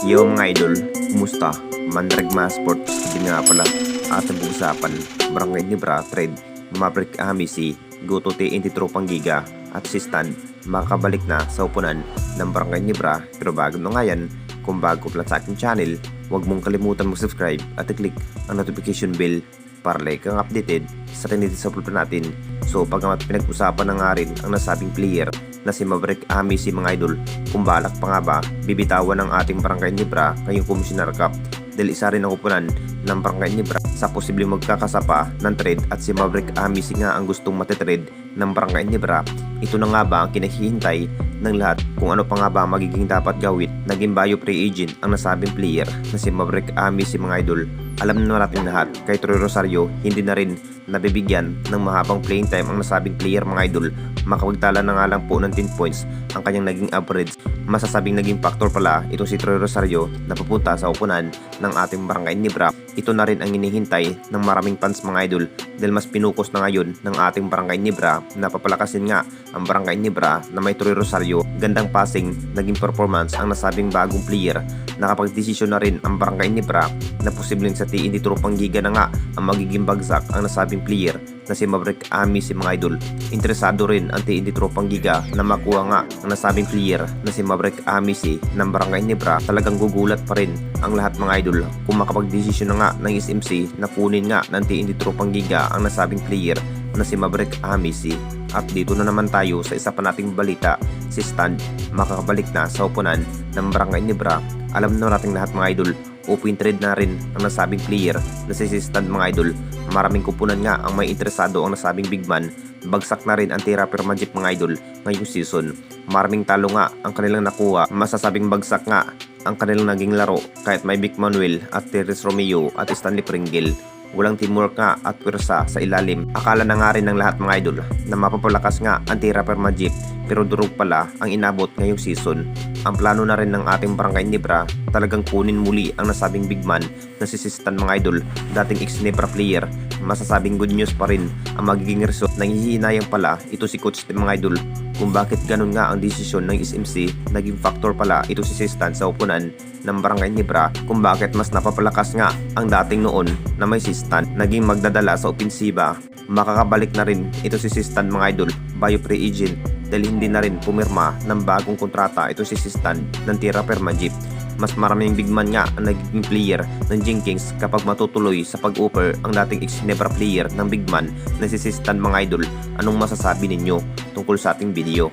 Yo mga idol, kumusta? Mandragma Sports. Din nga pala ating pag-usapan. Barangay Nibra Trade Maverick Amisi Goto T23 Giga. At si Stan makakabalik na sa upunan ng Barangay Nibra pero bago na nga yan kung bago pa lang sa aking channel huwag mong kalimutan mag-subscribe at i-click ang notification bell para like kang updated sa tinitid sa upload natin. So pagamat pinag-usapan na nga rin ang nasabing player na si Maverick Amisi mga idol. Kung balak pa nga ba bibitawan ng ating Barangay Nibra ngayong Commissioner Cup. Dahil isa rin ang kupunan ng Barangay Nibra sa posibleng magkakasapa ng trade at si Maverick Amisi nga ang gustong matitrade ng Barangay Nibra. Ito na nga ba ang kinahihintay ng lahat kung ano pa nga ba magiging dapat gawin. Naging bio free agent ang nasabing player na si Maverick Amisi mga idol. Alam na natin lahat kay Troy Rosario hindi na rin nabibigyan ng mahabang playing time ang nasabing player mga idol. Makapagtala na nga lang po ng 10 points ang kanyang naging average. Masasabing naging factor pala itong si Troy Rosario na papunta sa upunan ng ating barangay Nibra ito na rin ang inihintay ng maraming fans mga idol dahil mas pinukos na ngayon ng ating barangay Nibra na papalakasin nga ang barangay Nibra na may Troy Rosario gandang passing naging performance ang nasabing bagong player. Nakapagdesisyon na rin ang barangay Nibra na posibleng sa TNT Tropang Giga na nga ang magiging bagsak ang nasabing player na si Maverick Ami si mga idol. Interesado rin ang TNT Tropang Giga na makuha nga ang nasabing player na si Maverick Ami si ng barangay Nibra. Talagang gugulat pa rin ang lahat mga idol kung makapagdesisyon na nga ng SMC na kunin nga ng TNT Tropang Giga ang nasabing player na si Maverick Amisi. At dito na naman tayo sa isa pa nating balita, si Stan makakabalik na sa upunan ng Barangay Nibra. Alam na nating lahat mga idol, open trade na rin ang nasabing player na si Stan mga idol. Maraming kupunan nga ang may interesado ang nasabing big man. Bagsak na rin ang tira per magic mga idol ngayong season. Maraming talo nga ang kanilang nakuha. Masasabing bagsak nga ang kanilang naging laro kahit may Vic Manuel at Teres Romeo at Stanley Pringle. Walang teamwork nga at pwersa sa ilalim. Akala na nga rin ng lahat mga idol na mapapalakas nga ang tira per Majip pero durog pala ang inabot ngayong season. Ang plano na rin ng ating barangay Nibra talagang kunin muli ang nasabing big man na si Sistan mga idol, dating ex-Nibra player. Masasabing good news pa rin ang magiging result. Nangihinayang pala ito si Coach Tim mga idol. Kung bakit ganun nga ang desisyon ng SMC naging factor pala ito si Sistan sa upunan ng Barangay Nibra kung bakit mas napapalakas nga ang dating noon na may Sistan naging magdadala sa opensiba. Makakabalik na rin ito si Sistan mga idol. Bio free agent dahil hindi na rin pumirma ng bagong kontrata ito si Sistan ng tira per Majip mas maraming big man nga ang nagiging player ng Jenkins kapag matutuloy sa pag-offer ang dating ex-Nebra player ng big man na si Sistan mga idol. Anong masasabi ninyo tungkol sa ating video